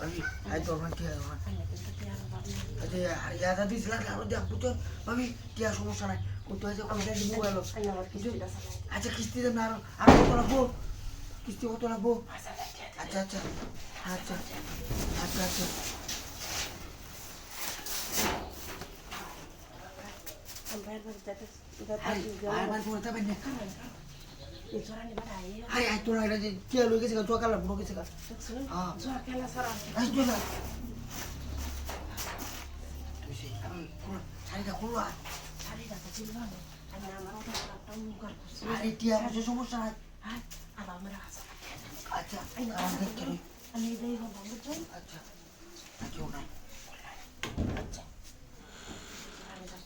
কিন্তু তে আর বাবু আরে আর ইয়াদা দিছিল আর দেখ বুঝছ ভাবি টিয়া সমস্যা নাই কত আছে কত আছে মোবাইল আনে আমার কিছু দাস আচ্ছা কিস্তি দেন না আর আর কত লাগবো কিস্তি কত লাগবো আচ্ছা আচ্ছা আচ্ছা আচ্ছা আচ্ছা আমি বাইরে বাইরে যেতে আরে যেতে আর বার করে যাবেন না এই জরা নিবাড়া আই আরে আই তোরা এটা যে টিয়া লই গেছে তো কালা বুড়ো গেছে দেখছুন হ্যাঁ। জরা কেলা সারা আই তো না তুই সে আমি কোন শাড়িটা খুলবো আর শাড়ি রাখা ছিল না আমি আমার ওটা একটা মুখার আরে টিয়া আছে সমস্যা নাই হ্যাঁ আর আমার আছে আচ্ছা দেখতে লই আমি এই হব বুঝছ আচ্ছা কেউ নাই আচ্ছা আমি যাব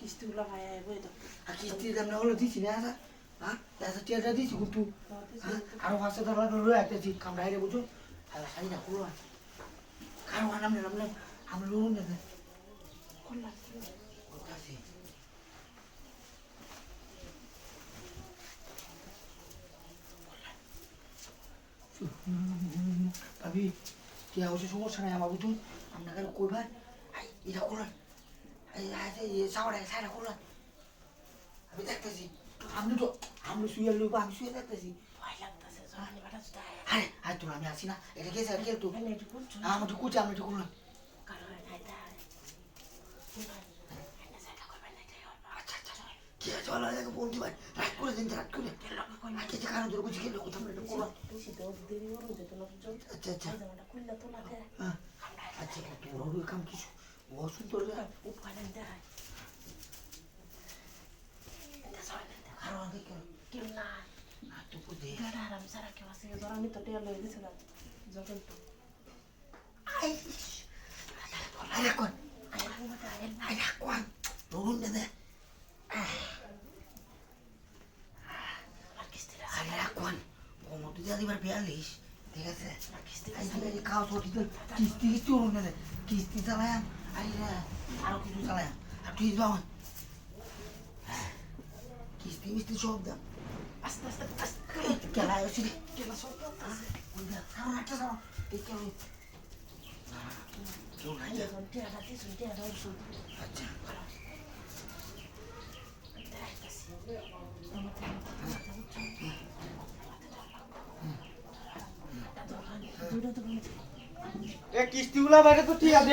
কিস্তিগুলো ভাই বই দাও। আর কিস্তি দাম না হলো দিছি না আচ্ছা হ্যাঁ? টিয়াটা দিছি কিন্তু হ্যাঁ? আরও পাঁচশো টাকা লই একটা জিত কামড়া হাইরে বুঝো আর শাড়িটা খুলবো আর কারও নাম নাম নাম আমরা লোন নেবে কোন লাগছে কোথায় ভাবি, কি হচ্ছে সমস্যা নাই আমার বুঝুন আপনাকে কইবার এটা করলেন আমি দেখতেছি। আপনি তো আপনি শুয়ে লইব আমি শুয়ে দেখতেছি ভয় লাগতেছে জরা নিবাড়া জুতা আরে আরে তোর আমি আসি না এটা গেছে আর কে তো আমার তো কুচে আমি তো করলাম কারণ খাইতে এনে সেটা করবে না এটাই হবে আচ্ছা কি দেখো বলতে ভাই রাত করে দিন রাত করে আগে যে কারণ কোথাও এটা করলাম বেশি দেরি করুন যেত আচ্ছা আচ্ছা তো আচ্ছা তোর কাম কিছু ও সুন্দর রে উপায় দেয় এটা সবাই নেই দেয় আর অনেক কেউ না না তো বুঝে বেড়া আরাম সারা কেউ আছে জরা নি তো টেয়া লয়ে গেছিল যখন তো আর বিয়াল্লিশ ঠিক আছে আর খাওয়া তো ঠিক কিস্তি কিস্তি রুন দে কিস্তি চালায়াম আই আরও কিছু চালায়াম আর তুই যাওয়ান কিস্তি মিস্তি সব দাম কিস্তিগুলা বাইরে তো ঠিক আছে